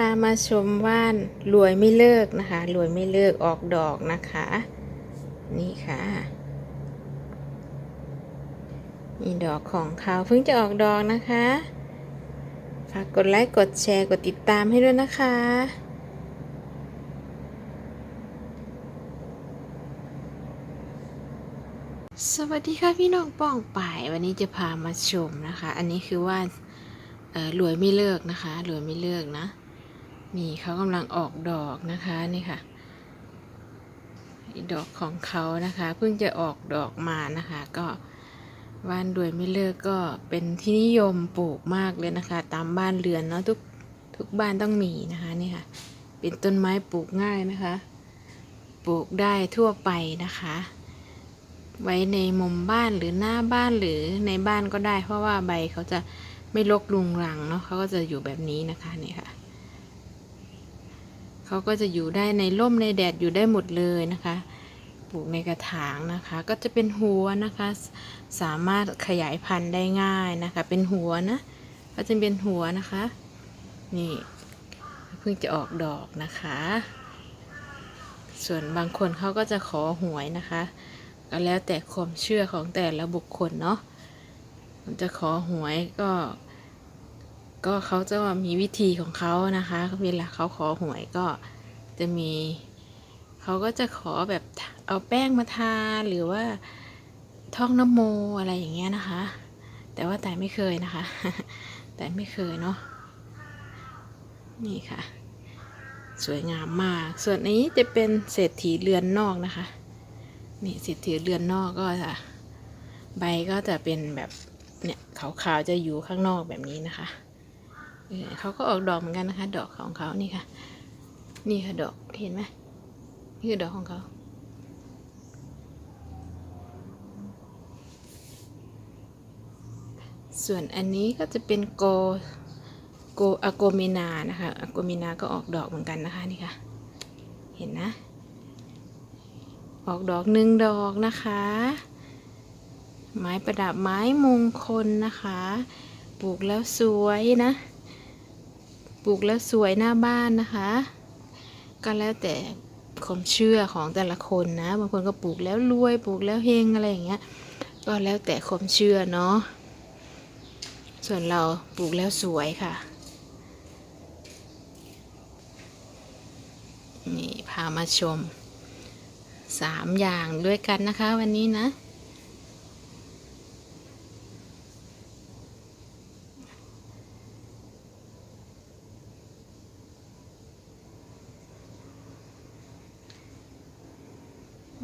พามาชมว่านรวยไม่เลิกนะคะรวยไม่เลิกออกดอกนะคะ นี่ค่ะนี่ดอกของเขาเพิ่งจะออกดอกนะคะ ฝากกดไลค์กดแชร์กดติดตามให้ด้วยนะคะ สวัสดีค่ะพี่น้องป้องป่ายวันนี้จะพามาชมนะคะ อันนี้คือว่านรวยไม่เลิกนะคะรวยไม่เลิกนะ นี่เขากำลังออกดอกนะคะนี่ค่ะดอกของเขานะคะ เพิ่งจะออกดอกมานะคะ ก็ว่านรวยไม่เลิกก็เป็นที่นิยมปลูกมากเลยนะคะ ตามบ้านเรือนเนาะทุกทุกบ้านต้องมีนะคะนี่ค่ะ เป็นต้นไม้ปลูกง่ายนะคะ ปลูกได้ทั่วไปนะคะ ไว้ในมุมบ้านหรือหน้าบ้านหรือในบ้านก็ได้ เพราะว่าใบเขาจะไม่รกรุงรังเนาะเขาก็จะอยู่แบบนี้นะคะนี่ค่ะ เขาก็จะอยู่ได้ในร่มในแดดอยู่ได้หมดเลยนะคะ ปลูกในกระถางนะคะ ก็จะเป็นหัวนะคะ สามารถขยายพันธุ์ได้ง่ายนะคะ เป็นหัวนะ ก็จะเป็นหัวนะคะ นี่เพิ่งจะออกดอกนะคะ ส่วนบางคนเขาก็จะขอหวยนะคะ ก็แล้วแต่ความเชื่อของแต่ละบุคคลเนาะมันจะขอหวยก็ ก็เขาจะมีวิธีของเขานะคะเวลาเขาขอหวยก็จะมีเขาก็จะขอแบบเอาแป้งมาทาหรือว่าท่องน้ำโมอะไรอย่างเงี้ยนะคะ แต่ว่าแต่ไม่เคยนะคะ แต่ไม่เคยเนาะนี่ค่ะ สวยงามมาก ส่วนนี้จะเป็นเศรษฐีเรือนนอกนะคะนี่สิทธิเรือนนอกก็จะใบก็จะเป็นแบบเนี่ยขาวๆจะอยู่ข้างนอกแบบนี้นะคะ เขาก็ออกดอกเหมือนกันนะคะ ดอกของเขานี่ค่ะ นี่ค่ะดอกเห็นไหมนี่คือดอกของเขาส่วนอันนี้ก็จะเป็นโกโกอะโกเมนานะคะอะโกเมนาก็ออกดอกเหมือนกันนะคะนี่ค่ะ เห็นนะ ออกดอกหนึ่งดอกนะคะ ไม้ประดับไม้มงคลนะคะ ปลูกแล้วสวยนะ ปลูกแล้วสวยหน้าบ้านนะคะ ก็แล้วแต่ความเชื่อของแต่ละคนนะ บางคนก็ปลูกแล้วรวยปลูกแล้วเฮงอะไรอย่างเงี้ย ก็แล้วแต่ความเชื่อเนาะ ส่วนเราปลูกแล้วสวยค่ะ นี่พามาชมสามอย่างด้วยกันนะคะวันนี้นะ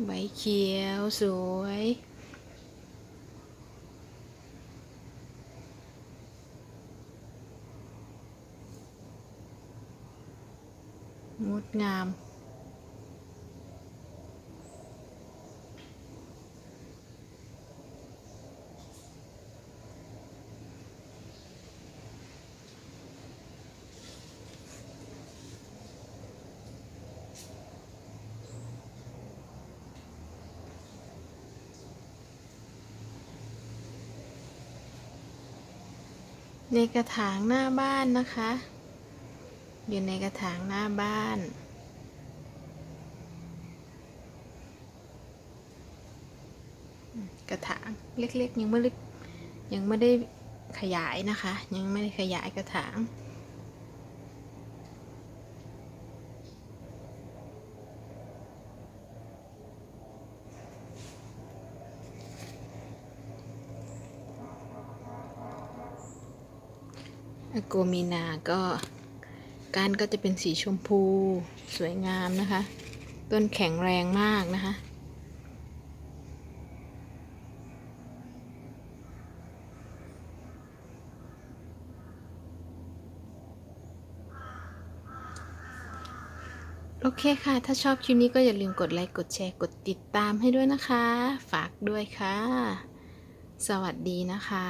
ใบเขียวสวย งดงาม ในกระถางหน้าบ้านนะคะ อยู่ในกระถางหน้าบ้าน กระถางเล็กๆ ยังไม่ได้ยังไม่ได้ขยายนะคะ ยังไม่ได้ขยายกระถาง อโกมีนาก็ก้านก็จะเป็นสีชมพูสวยงามนะคะ ต้นแข็งแรงมากนะคะ โอเคค่ะ ถ้าชอบคลิปนี้ก็อย่าลืมกดไลค์ กดแชร์ กดติดตามให้ด้วยนะคะ ฝากด้วยค่ะ สวัสดีนะคะ